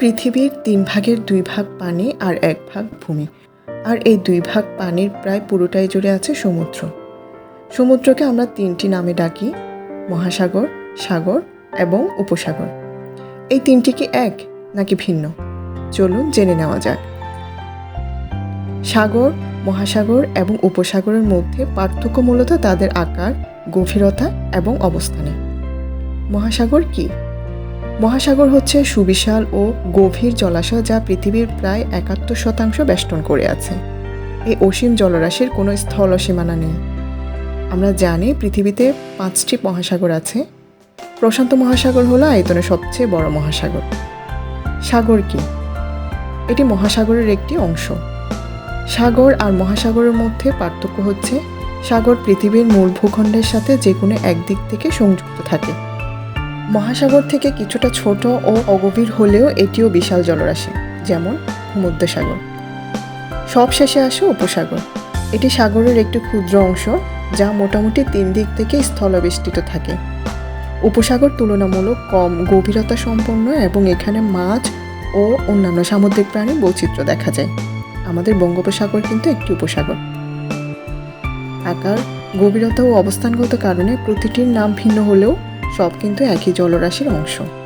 পৃথিবীর তিন ভাগের দুই ভাগ পানি আর এক ভাগ ভূমি। আর এই দুই ভাগ পানির প্রায় পুরোটাই জুড়ে আছে সমুদ্র। সমুদ্রকে আমরা তিনটি নামে ডাকি, মহাসাগর, সাগর এবং উপসাগর। এই তিনটি কি এক নাকি ভিন্ন? চলুন জেনে নেওয়া যাক। সাগর, মহাসাগর এবং উপসাগরের মধ্যে পার্থক্য মূলত তাদের আকার, গভীরতা এবং অবস্থানে। মহাসাগর কি? মহাসাগর হচ্ছে সুবিশাল ও গভীর জলাশয় যা পৃথিবীর প্রায় একাত্তর শতাংশ বেষ্টন করে আছে। এই অসীম জলরাশির কোনো স্থল সীমানা নেই। আমরা জানি পৃথিবীতে পাঁচটি মহাসাগর আছে। প্রশান্ত মহাসাগর হলো আয়তনের সবচেয়ে বড় মহাসাগর। সাগর কি? এটি মহাসাগরের একটি অংশ। সাগর আর মহাসাগরের মধ্যে পার্থক্য হচ্ছে সাগর পৃথিবীর মূল ভূখণ্ডের সাথে যে কোনো একদিক থেকে সংযুক্ত থাকে। মহাসাগর থেকে কিছুটা ছোট ও অগভীর হলেও এটিও বিশাল জলরাশি, যেমন ভূমধ্যসাগর। সব শেষে আসে উপসাগর। এটি সাগরের একটি ক্ষুদ্র অংশ, যা মোটামুটি তিন দিক থেকে স্থলবেষ্টিত থাকে। উপসাগর তুলনামূলক কম গভীরতা সম্পন্ন এবং এখানে মাছ ও অন্যান্য সামুদ্রিক প্রাণী বৈচিত্র্য দেখা যায়। আমাদের বঙ্গোপসাগর কিন্তু একটি উপসাগর। আকার, গভীরতা ও অবস্থানগত কারণে প্রতিটির নাম ভিন্ন হলেও সব কিন্তু একই জলরাশির অংশ।